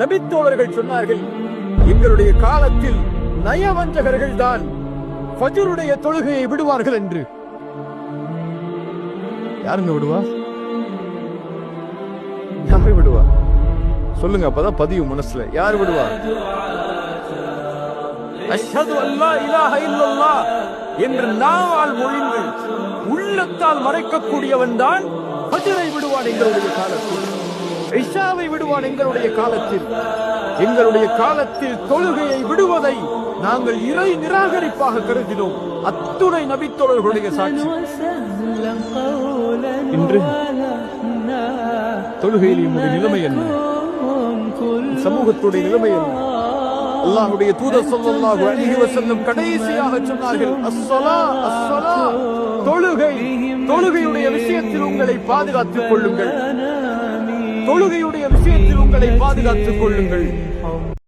நபித்தோழர்கள் சொன்னார்கள் எங்களுடைய காலத்தில் நயவஞ்சகர்கள் தான் ஃபஜருடைய தொழுகையை விடுவார்கள் என்று. யாருங்க விடுவா? யாரு விடுவா? சொல்லுங்க அப்பதான் பதிவு மனசுல. யார் விடுவா? அஷ்ஹது அல்லா இலாஹ இல்லல்லாஹ் என்று நாவால் மொழிந்து உள்ளத்தால் மறைக்கக்கூடியவன் தான் பஜரை விடுவான் எங்களுடைய காலத்தில். இஷாவை விடுவான் எங்களுடைய காலத்தில். எங்களுடைய காலத்தில் தொழுகையை விடுவதை நாங்கள் இறை நிராகரிப்பாக கருதினோம். அத்துணை நபித்தோழர்களுடைய சாட்சி. இன்று தொழுகையில் என்னுடைய நிலைமை என்ன? சமூகத்துடைய நிலைமை என்ன? அல்லாஹ்வுடைய தூதர் சொல்லல்லாஹு அலைஹி வஸல்லம் கடைசியாக சொன்னார்கள் அஸ்ஸலா அஸ்ஸலா தொழுகை தொழுகையுடைய விஷயத்தில் உங்களை பாதுகாத்துக் கொள்ளுங்கள். தொழுகையுடைய விஷயத்தில் உங்களை பாதுகாத்துக் கொள்ளுங்கள்.